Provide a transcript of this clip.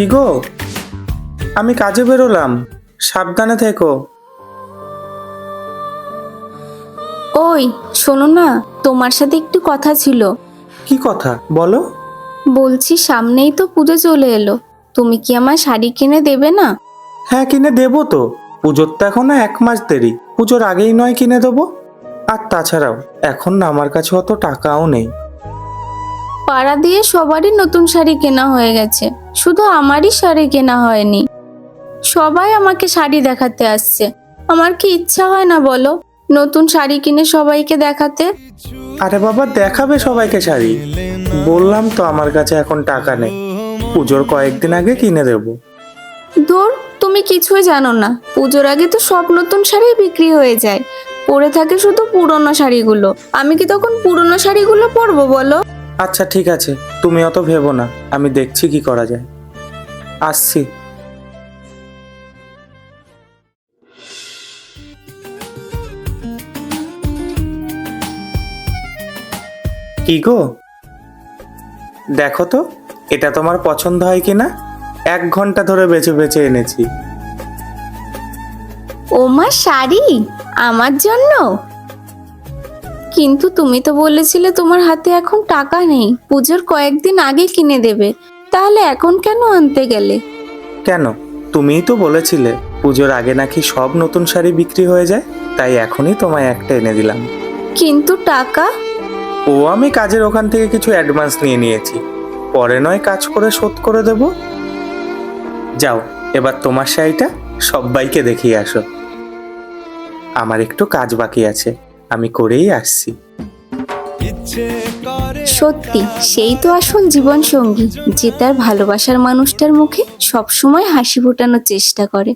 কি গো? আমি কাজে বেরোলাম। সাবধানে থেকো। ওই শোনো না তোমার সাথে একটু কথা ছিল। কি কথা? বলো। বলছি সামনেই তো পুজো চলে এলো। তুমি কি আমার শাড়ি কিনে দেবে না? হ্যাঁ কিনে দেবো তো। পুজোর তো এখনও এক মাস দেরি। পুজোর আগেই নয় কিনে দেবো। আর তাছাড়াও এখন না আমার কাছে অত টাকাও নেই। পাড়া দিয়ে সবারই নতুন শাড়ি কেনা হয়ে গেছে। শুধু আমারই শাড়ি কেনা হয়নি। সবাই আমাকে শাড়ি দেখাতে আসছে। আমার কি ইচ্ছা হয় না বলো? নতুন শাড়ি কিনে সবাইকে দেখাতে? আরে বাবা দেখাবে সবাইকে শাড়ি। বললাম তো আমার কাছে এখন টাকা নেই। পুজোর কয়েকদিন আগে কিনে দেবো। ধুর তুমি কিছুই জানো না। পুজোর আগে তো সব নতুন শাড়ি বিক্রি হয়ে যায়। পরে থাকে শুধু পুরনো শাড়িগুলো। আমি কি তখন পুরনো শাড়িগুলো পরবো বলো? আচ্ছা ঠিক আছে। তুমি অত ভেবো না, আমি দেখছি কি করা যায়। আসছি। কি গো? দেখো তো, এটা তোমার পছন্দ হয় কিনা? এক ঘণ্টা ধরে বেছে বেছে এনেছি। ওমা শাড়ি, আমার জন্য? কিন্তু তুমি তো বলেছিলে তোমার হাতে এখন টাকা নেই। পুজোর কয়েকদিন আগে কিনে দেবে। তাহলে এখন কেন আনতে গেলে? কেন? তুমিই তো বলেছিলে পুজোর আগে নাকি সব নতুন শাড়ি বিক্রি হয়ে যায় তাই এখনই তোমায় একটা এনে দিলাম। কিন্তু টাকা? ও আমি কাজের ওখান থেকে কিছু অ্যাডভান্স নিয়ে নিয়েছি। পরে নয় কাজ করে শোধ করে দেব। যাও এবার তোমার শাড়িটা সবাইকে দেখিয়ে আসো। আমার একটু কাজ বাকি আছে। আমি করেই আসছি। সত্যি, সেই তো আসল জীবন সঙ্গী যে তার ভালোবাসার মানুষটার মুখে সবসময় হাসি ফোটানোর চেষ্টা করে।